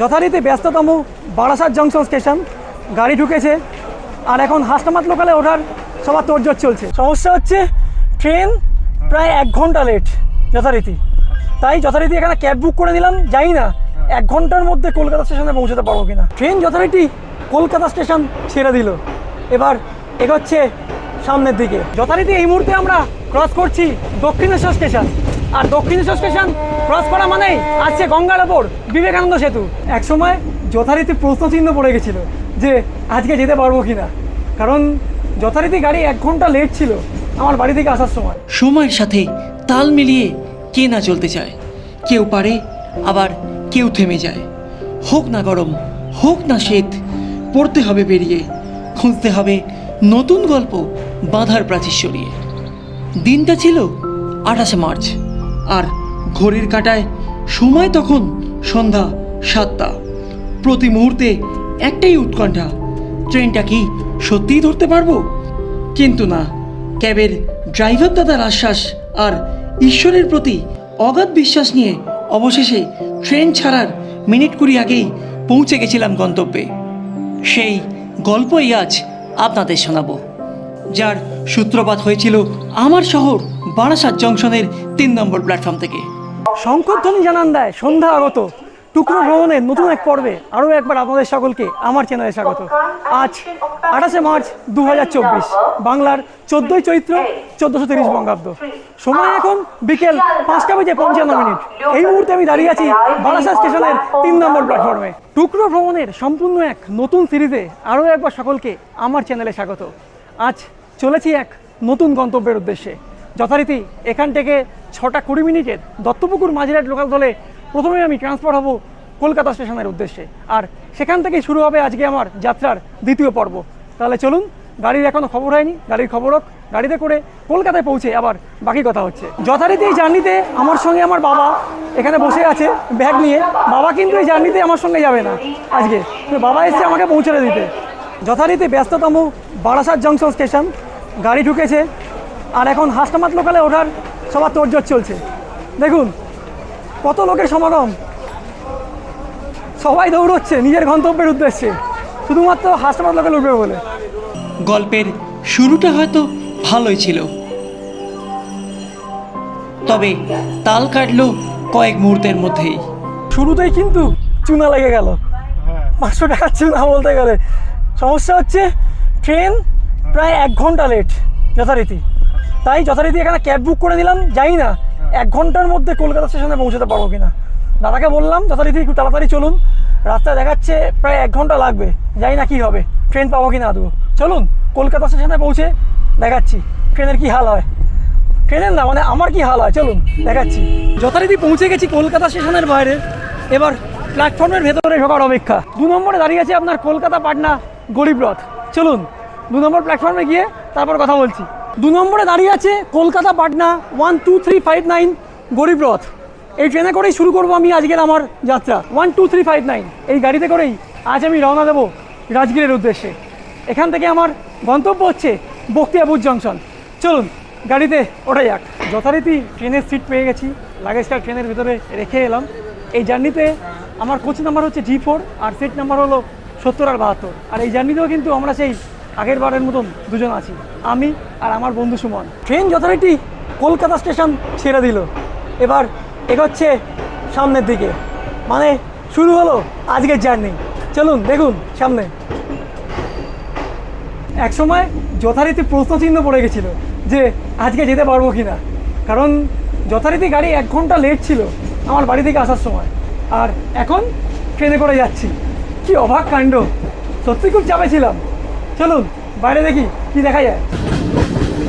যথারীতি ব্যস্ততম Barasat junction station, গাড়ি ঢুকেছে, আর এখন হাসনামাত লোকালে ওঠার সবার তোড়জোড় চলছে। সমস্যা হচ্ছে, ট্রেন প্রায় এক ঘণ্টা লেট যথারীতি। তাই যথারীতি এখানে ক্যাব বুক করে দিলাম যাই না এক ঘণ্টার মধ্যে কলকাতা স্টেশনে পৌঁছতে পারব কিনা। ট্রেন যথারীতি কলকাতা স্টেশন ছেড়ে দিল। এবার এগোচ্ছে সামনের দিকে। যথারীতি এই মুহূর্তে আমরা ক্রস করছি দক্ষিণেশ্বর স্টেশন। আর দক্ষিণেশ্বর স্টেশন ক্রস করা মানেই আসছে গঙ্গার ওপর বিবেকানন্দ সেতু। একসময় যথারীতি প্রশ্নচিহ্ন পড়ে গেছিল যে আজকে যেতে পারব কিনা। কারণ যথারীতি গাড়ি এক ঘণ্টা লেট ছিল আমার বাড়ি থেকে আসার সময়। সময়ের সাথে তাল মিলিয়ে কে না চলতে চায়? কেউ পারে, আবার কেউ থেমে যায়। হোক না গরম, হোক না শীত, পড়তে হবে বেরিয়ে খুঁজতে হবে নতুন গল্প বাঁধার প্রাচীর সরিয়ে। দিনটা ছিল আঠাশে মার্চ, আর ঘড়ির কাটায়, সময় তখন সন্ধ্যা সাতটা। প্রতি মুহূর্তে একটাই উৎকণ্ঠা, ট্রেনটা কি সত্যিই ধরতে পারব? কিন্তু না, ক্যাবের ড্রাইভার দাদার আশ্বাস আর ঈশ্বরের প্রতি অগাধ বিশ্বাস নিয়ে অবশেষে ট্রেন ছাড়ার মিনিট কুড়ি আগেই পৌঁছে গেছিলাম গন্তব্যে। সেই গল্পই আজ আপনাদের শোনাবো, যার সূত্রপাত হয়েছিল আমার শহর বারাসাত জংশনের তিন নম্বর প্ল্যাটফর্ম থেকে। শঙ্করধ্বনি জানান দেয়। সন্ধ্যা আগত। টুকরো ভ্রমণের নতুন এক পর্বে আরও একবার আপনাদের সকলকে আমার চ্যানেলে স্বাগত। আজ আঠাশে মার্চ দু হাজার চব্বিশ, বাংলার চোদ্দোই চৈত্র চোদ্দোশো তিরিশ বঙ্গাব্দ। সময় এখন বিকেল পাঁচটা বেজে পঞ্চান্ন মিনিট। এই মুহূর্তে আমি দাঁড়িয়ে আছি বারাসাত স্টেশনের তিন নম্বর প্ল্যাটফর্মে। টুকরো ভ্রমণের সম্পূর্ণ এক নতুন সিরিজে আরও একবার সকলকে আমার চ্যানেলে স্বাগত। আজ চলেছি এক নতুন গন্তব্যের উদ্দেশ্যে। যথারীতি এখান থেকে ছটা কুড়ি মিনিটের দত্তপুকুর মাঝিরাট লোকাল দলে প্রথমে আমি ট্রান্সফার হব কলকাতা স্টেশনের উদ্দেশ্যে। আর সেখান থেকেই শুরু হবে আজকে আমার যাত্রার দ্বিতীয় পর্ব। তাহলে চলুন, গাড়ির এখনও খবর হয়নি, গাড়ির খবর হোক, গাড়িতে করে কলকাতায় পৌঁছে আবার বাকি কথা হচ্ছে। যথারীতি এই জার্নিতে আমার সঙ্গে আমার বাবা এখানে বসে আছে ব্যাগ নিয়ে। বাবা কিন্তু এই জার্নিতে আমার সঙ্গে যাবে না আজকে। বাবা এসে আমাকে পৌঁছে দিতে। যথারীতি ব্যস্ততম বারাসাত জংশন স্টেশন, গাড়ি ঢুকেছে। আর এখন হাসনামাত লোকালে ওঠার সবার তোড়জোড় চলছে। দেখুন কত লোকের সমাগম। সবাই দৌড়চ্ছে নিজের গন্তব্যের উদ্দেশ্যে। শুধুমাত্র হাসনামাত লোকালে উঠবে বলে। গল্পের শুরুটা হয়তো ভালোই ছিল। তবে তাল কাটলো কয়েক মুহূর্তের মধ্যেই। শুরুতেই কিন্তু চুনা লেগে গেল। পাঁচশো টাকার চুনা বলতে গেলে। সমস্যা হচ্ছে ট্রেন প্রায় এক ঘণ্টা লেট যথারীতি। তাই যথারীতি এখানে ক্যাব বুক করে নিলাম যাই না, এক ঘণ্টার মধ্যে কলকাতা স্টেশনে পৌঁছতে পারব কিনা। দাদাকে বললাম, যথারীতি একটু তাড়াতাড়ি চলুন, রাস্তায় দেখাচ্ছে প্রায় এক ঘণ্টা লাগবে, যাই না কি হবে, ট্রেন পাবো কি না আদৌ। চলুন, কলকাতা স্টেশনে পৌঁছে দেখাচ্ছি, ট্রেনের কি হাল হয়। ট্রেনের না মানে আমার কি হাল হয়, চলুন, দেখাচ্ছি। যথারীতি পৌঁছে গেছি কলকাতা স্টেশনের বাইরে, এবার প্ল্যাটফর্মের ভেতরে ঢোকার অপেক্ষা। দু নম্বরে দাঁড়িয়ে আছে আপনার কলকাতা পাটনা গরিব রথ। চলুন, দু নম্বর প্ল্যাটফর্মে গিয়ে তারপর কথা বলছি। দু নম্বরে দাঁড়িয়ে আছে Kolkata Patna one two three five nine Garib Rath এই ট্রেনে করেই শুরু করব আমি আজকের আমার যাত্রা। One two three five nine এই গাড়িতে করেই আজ আমি রওনা দেবো রাজগীরের উদ্দেশ্যে। এখান থেকে আমার গন্তব্য হচ্ছে বক্তিয়াপুর জংশন। চলুন, গাড়িতে ওঠা যাক। যথারীতি ট্রেনের সিট পেয়ে গেছি লাগেজটা ট্রেনের ভিতরে রেখে এলাম। এই জার্নিতে আমার কোচ নাম্বার হচ্ছে জি ফোর আর সিট নাম্বার হলো সত্তর আর বাহাত্তর। আর এই জার্নিতেও কিন্তু আমরা সেই আগের বারের মতন দুজন আছি। আমি আর আমার বন্ধু সুমন। ট্রেন যথারীতি কলকাতা স্টেশন ছেড়ে দিল। এবার এগোচ্ছে সামনের দিকে। মানে শুরু হলো আজকের জার্নি। চলুন, দেখুন সামনে। এক সময় যথারীতি প্রশ্নচিহ্ন পড়ে গেছিল যে আজকে যেতে পারব কি না কারণ যথারীতি গাড়ি এক ঘণ্টা লেট ছিল আমার বাড়ি থেকে আসার সময়। আর এখন ট্রেনে করে যাচ্ছি। কি অবাক কাণ্ড। সত্যি খুব চাপে ছিলাম। চলুন, বাইরে দেখি কি দেখা যায়।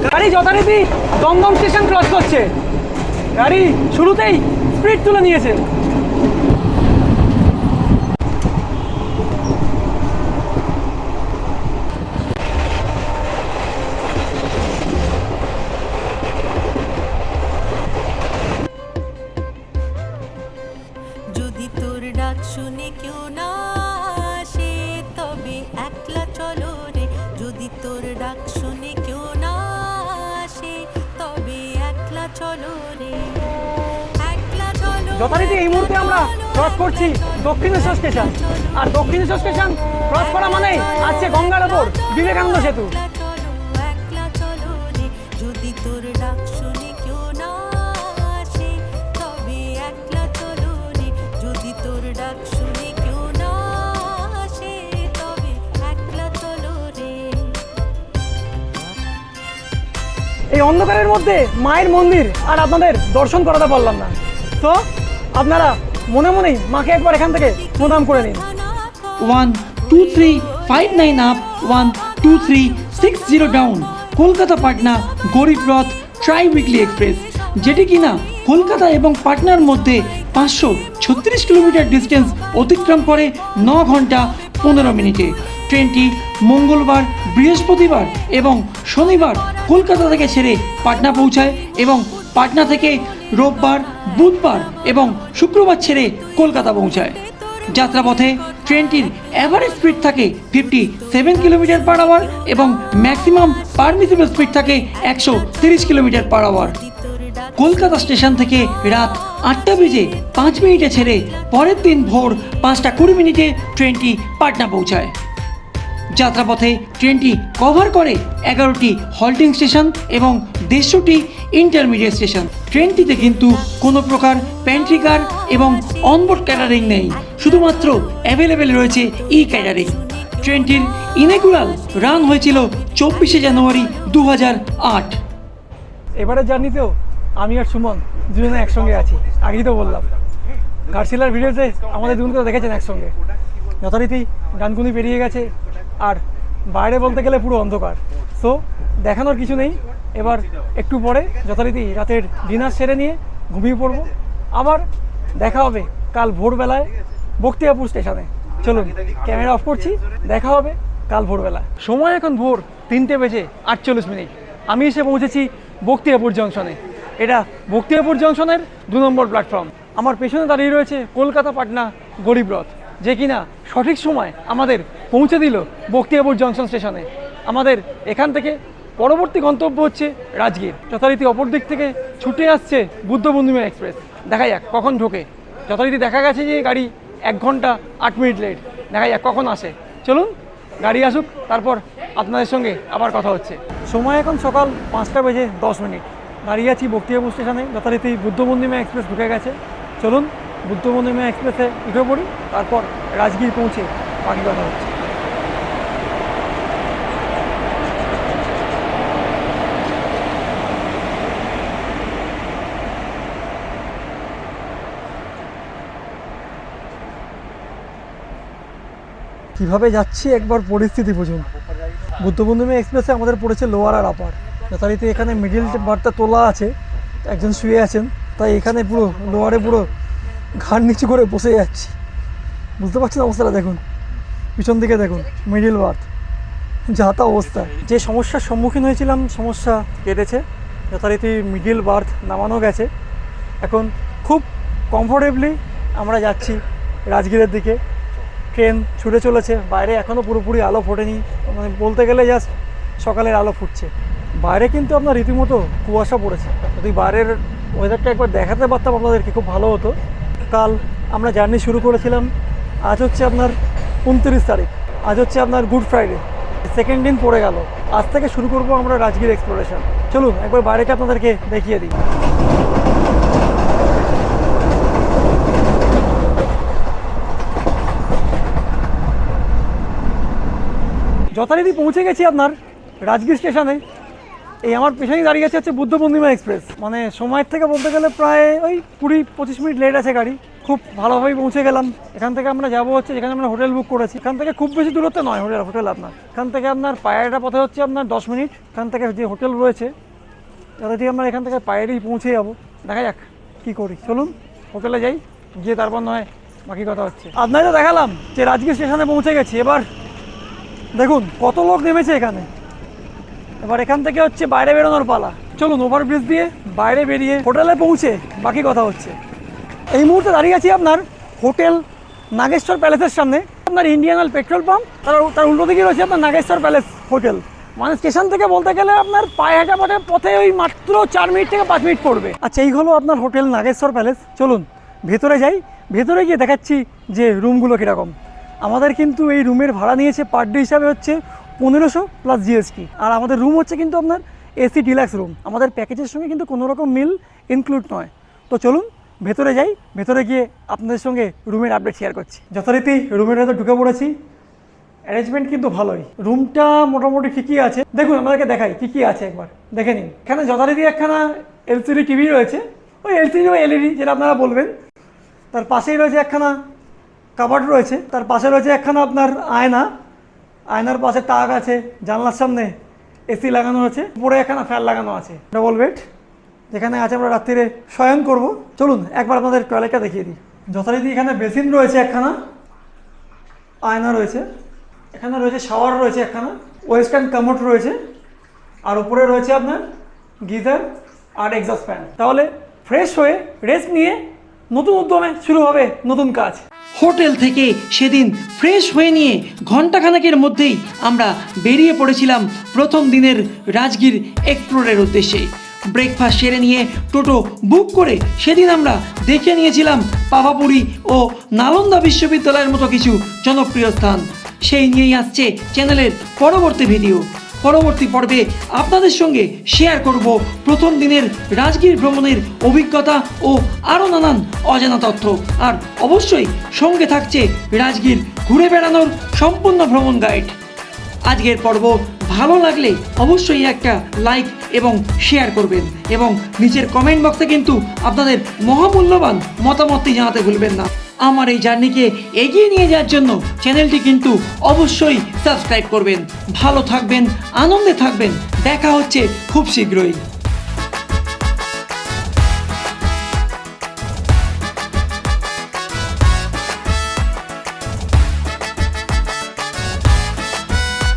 গাড়ি যথারীতি দমদম স্টেশন ক্রস করছে। গাড়ি শুরুতেই স্পিড তুলে নিয়েছে। ডাক শুনে কেউ না আসে তবে একলা চলো রে। যথারীতি এই মুহূর্তে আমরা ক্রস করছি দক্ষিণেশ্বর স্টেশন আর দক্ষিণেশ্বর স্টেশন ক্রস করা মানে আছে গঙ্গার ওপর বিবেকানন্দ সেতু। যদি তোর ডাক এই অন্ধকারের মধ্যে মায়ের মন্দির আর আপনাদের দর্শন করাতে পারলাম না। তো আপনারা মনে মনেই মাকে একবার এখান থেকে প্রণাম করে নিন। One, two, three, five, nine up, one, two, three, six, zero, down. Kolkata Patna Garib Rath try weekly express যেটি কিনা কলকাতা এবং পাটনার মধ্যে পাঁচশো ছত্রিশ কিলোমিটার ডিস্টেন্স অতিক্রম করে ন ঘণ্টা পনেরো মিনিটে। ট্রেনটি মঙ্গলবার, বৃহস্পতিবার এবং শনিবার কলকাতা থেকে ছেড়ে পাটনা পৌঁছায় এবং পাটনা থেকে রোববার, বুধবার এবং শুক্রবার ছেড়ে কলকাতা পৌঁছায়। যাত্রাপথে ট্রেনটির অ্যাভারেজ স্পিড থাকে fifty seven kilometre per hour এবং ম্যাক্সিমাম পারমিসিবল স্পিড থাকে একশো তিরিশ kilometre per hour Kolkata station থেকে রাত আটটা বেজে পাঁচ মিনিটে ছেড়ে পরের দিন ভোর পাঁচটা কুড়ি মিনিটে ট্রেনটি পাটনা পৌঁছায়। যাত্রাপথে ট্রেনটি কভার করে এগারোটি হল্টিং স্টেশন এবং দেড়শোটি ইন্টারমিডিয়েট স্টেশন ট্রেনটিতে কিন্তু কোনো প্রকার প্যান্ট্রি কার এবং অনবোর্ড ক্যাটারিং নেই, শুধুমাত্র অ্যাভেলেবেল রয়েছে ই ক্যাটারিং ট্রেনটির ইনেগুরাল রান হয়েছিল চব্বিশে জানুয়ারি দু হাজার আট। এবারে জার্নিতেও আমি আর সুমন দুজনে একসঙ্গে আছি, আগেই তো বললাম। ঘাটশিলার ভিডিওতে আমাদের দুজনকে দেখেছেন একসঙ্গে। যথারীতি ডানকুনি পেরিয়ে গেছে আর বাইরে বলতে গেলে পুরো অন্ধকার। সো দেখানোর কিছু নেই। এবার একটু পরে, যথারীতি রাতের ডিনার সেরে নিয়ে ঘুমিয়ে পড়ব। আবার দেখা হবে কাল ভোরবেলায় বক্তিয়াপুর স্টেশনে। চলুন, ক্যামেরা অফ করছি, দেখা হবে কাল ভোরবেলা সময় এখন ভোর তিনটে বেজে আটচল্লিশ মিনিট। আমি এসে পৌঁছেছি বক্তিয়াপুর জংশনে। এটা বক্তিয়াপুর জংশনের দু নম্বর প্ল্যাটফর্ম আমার পেছনে দাঁড়িয়ে রয়েছে কলকাতা পাটনা গরিব রথ। যে কিনা সঠিক সময় আমাদের পৌঁছে দিল বক্তিয়াপুর জংশন স্টেশনে। আমাদের এখান থেকে পরবর্তী গন্তব্য হচ্ছে রাজগীর। যথারীতি অপর দিক থেকে ছুটে আসছে বুদ্ধ বন্ধুমিয়া এক্সপ্রেস। দেখা যাক কখন ঢোকে। যথারীতি দেখা গেছে যে গাড়ি এক ঘণ্টা আট মিনিট লেট। দেখা যাক কখন আসে। চলুন, গাড়ি আসুক, তারপর আপনাদের সঙ্গে আবার কথা হচ্ছে। সময় এখন সকাল পাঁচটা বেজে দশ মিনিট। দাঁড়িয়ে আছি বক্তিয়াপুর স্টেশনে। যথারীতি বুদ্ধ বন্দিমা এক্সপ্রেস ঢুকে গেছে। চলুন বুদ্ধ বন্দিমা এক্সপ্রেসে উঠে পড়ি, তারপর রাজগীর পৌঁছে বাকি কথা হচ্ছে। কীভাবে যাচ্ছি একবার পরিস্থিতি বুঝুন। বুদ্ধবন্ধুমী এক্সপ্রেসে আমাদের পড়েছে লোয়ার আর আপার। যথারীতি এখানে মিডিল বারটা তোলা আছে, একজন শুয়ে আছেন, তাই এখানে পুরো, লোয়ারে পুরো ঘাড় নিচু করে বসে যাচ্ছি। বুঝতে পারছেন অবস্থাটা? দেখুন। পিছন দিকে দেখুন মিডিল বার্থ যা তা অবস্থা। যে সমস্যার সম্মুখীন হয়েছিলাম, সমস্যা কেটেছে। যথারীতি মিডিল বার্থ নামানো গেছে। এখন খুব কমফোর্টেবলি আমরা যাচ্ছি রাজগীরের দিকে। ট্রেন ছুটে চলেছে। বাইরে এখনও পুরোপুরি আলো ফোটেনি। মানে বলতে গেলে জাস্ট সকালের আলো ফুটছে। বাইরে কিন্তু আপনার রীতিমতো কুয়াশা পড়েছে। যদি বাইরের ওয়েদারটা একবার দেখাতে পারতাম আপনাদেরকে, খুব ভালো হতো। কাল আমরা জার্নি শুরু করেছিলাম। আজ হচ্ছে আপনার উনত্রিশ তারিখ। আজ হচ্ছে আপনার গুড ফ্রাইডে। সেকেন্ড দিন পড়ে গেল। আজ থেকে শুরু করব আমরা রাজগীর এক্সপ্লোরেশন চলুন, একবার বাইরেটা আপনাদেরকে দেখিয়ে দিই। যথারীতি পৌঁছে গেছি আপনার রাজগীর স্টেশনে। এই আমার পেছনেই দাঁড়িয়ে আছে হচ্ছে বুদ্ধ পূর্ণিমা এক্সপ্রেস। মানে সময়ের থেকে বলতে গেলে প্রায় ওই কুড়ি পঁচিশ মিনিট লেট আছে গাড়ি। খুব ভালোভাবেই পৌঁছে গেলাম। এখান থেকে আমরা যাব হচ্ছে যেখানে আমরা হোটেল বুক করেছি। এখান থেকে খুব বেশি দূরত্ব নয় হোটেল হোটেল আপনার। এখান থেকে আপনার পায়েরটা পথে হচ্ছে আপনার দশ মিনিট। এখান থেকে যে হোটেল রয়েছে যথারীতি আমরা এখান থেকে পায়েরই পৌঁছে যাব। দেখা যাক কী করি। চলুন হোটেলে যাই। গিয়ে তারপর নয়, বাকি কথা হচ্ছে। আপনাকে দেখালাম যে রাজগীর স্টেশনে পৌঁছে গেছি। এবার দেখুন, কত লোক নেমেছে এখানে। এবার এখান থেকে হচ্ছে বাইরে বেরোনোর পালা। চলুন ওভারব্রিজ দিয়ে বাইরে বেরিয়ে হোটেলে পৌঁছে বাকি কথা হচ্ছে। এই মুহূর্তে দাঁড়িয়ে আছি আপনার হোটেল নাগেশ্বর প্যালেসের সামনে। আপনার ইন্ডিয়ান অয়েল পেট্রোল পাম্প, তার তার উল্টো দিকে রয়েছে আপনার নাগেশ্বর প্যালেস হোটেল। মানে স্টেশন থেকে বলতে গেলে আপনার পায়ে হাঁটা পথে পথে ওই মাত্র চার মিনিট থেকে পাঁচ মিনিট পড়বে। আচ্ছা এই হলো আপনার হোটেল নাগেশ্বর প্যালেস। চলুন, ভেতরে যাই। ভেতরে গিয়ে দেখাচ্ছি যে রুমগুলো কীরকম। আমাদের কিন্তু এই রুমের ভাড়া নিয়েছে পার ডে হিসাবে হচ্ছে পনেরোশো প্লাস জিএসটি আর আমাদের রুম হচ্ছে কিন্তু আপনার এসি ডিলাক্স রুম আমাদের প্যাকেজের সঙ্গে কিন্তু কোনো রকম মিল ইনক্লুড নয়। তো চলুন, ভেতরে যাই, ভেতরে গিয়ে আপনাদের সঙ্গে রুমের আপডেট শেয়ার করছি। যথারীতি রুমের ভেতর ঢুকে পড়েছি। অ্যারেঞ্জমেন্ট কিন্তু ভালোই। রুমটা মোটামুটি ঠিকই আছে? দেখুন আপনাদেরকে দেখাই কী কী আছে একবার। দেখে নিন। এখানে যথারীতি একখানা এলসিডি টিভি রয়েছে। ওই এলসিডি বা এলইডি যেটা আপনারা বলবেন। তার পাশেই রয়েছে একখানা কাবার্ড রয়েছে। তার পাশে রয়েছে একখানা আপনার আয়না। আয়নার পাশে তাক আছে, জানলার সামনে এসি লাগানো আছে, উপরে একখানা ফ্যান লাগানো আছে। ডবল বেড যেখানে আছে আমরা রাত্রিরে শয়ন করব। চলুন, একবার আপনাদের টয়লেটটা দেখিয়ে দিই। যথারীতি এখানে বেসিন রয়েছে একখানা, আয়না রয়েছে। এখানে রয়েছে শাওয়ার রয়েছে একখানা ওয়েস্টার্ন কামোট রয়েছে। আর উপরে রয়েছে আপনার গিজার আর এক্সস্ট ফ্যান তাহলে ফ্রেশ হয়ে রেস্ট নিয়ে নতুন উদ্যমে শুরু হবে নতুন কাজ। হোটেল থেকে সেদিন ফ্রেশ হয়ে নিয়ে ঘন্টাখানেকের মধ্যেই আমরা বেরিয়ে পড়েছিলাম প্রথম দিনের রাজগীর এক্সপ্লোরের উদ্দেশ্যে। ব্রেকফাস্ট সেরে নিয়ে টোটো বুক করে সেদিন আমরা দেখে নিয়েছিলাম পাভাপুরি ও নালন্দা বিশ্ববিদ্যালয়ের মতো কিছু জনপ্রিয় স্থান। সেই নিয়েই আসছে চ্যানেলের পরবর্তী ভিডিও। পরবর্তী পর্বে আপনাদের সঙ্গে শেয়ার করব প্রথম দিনের রাজগীর ভ্রমণের অভিজ্ঞতা ও আরও নানান অজানা তথ্য। আর অবশ্যই সঙ্গে থাকছে রাজগীর ঘুরে বেড়ানোর সম্পূর্ণ ভ্রমণ গাইড আজকের পর্ব ভালো লাগলে অবশ্যই একটা লাইক এবং শেয়ার করবেন এবং নিচের কমেন্ট বক্সে কিন্তু আপনাদের মহামূল্যবান মতামতটি জানাতে ভুলবেন না। আমার এই জার্নিকে এগিয়ে নিয়ে যাওয়ার জন্য চ্যানেলটি কিন্তু অবশ্যই সাবস্ক্রাইব করবেন। ভালো থাকবেন, আনন্দে থাকবেন। দেখা হচ্ছে খুব শীঘ্রই।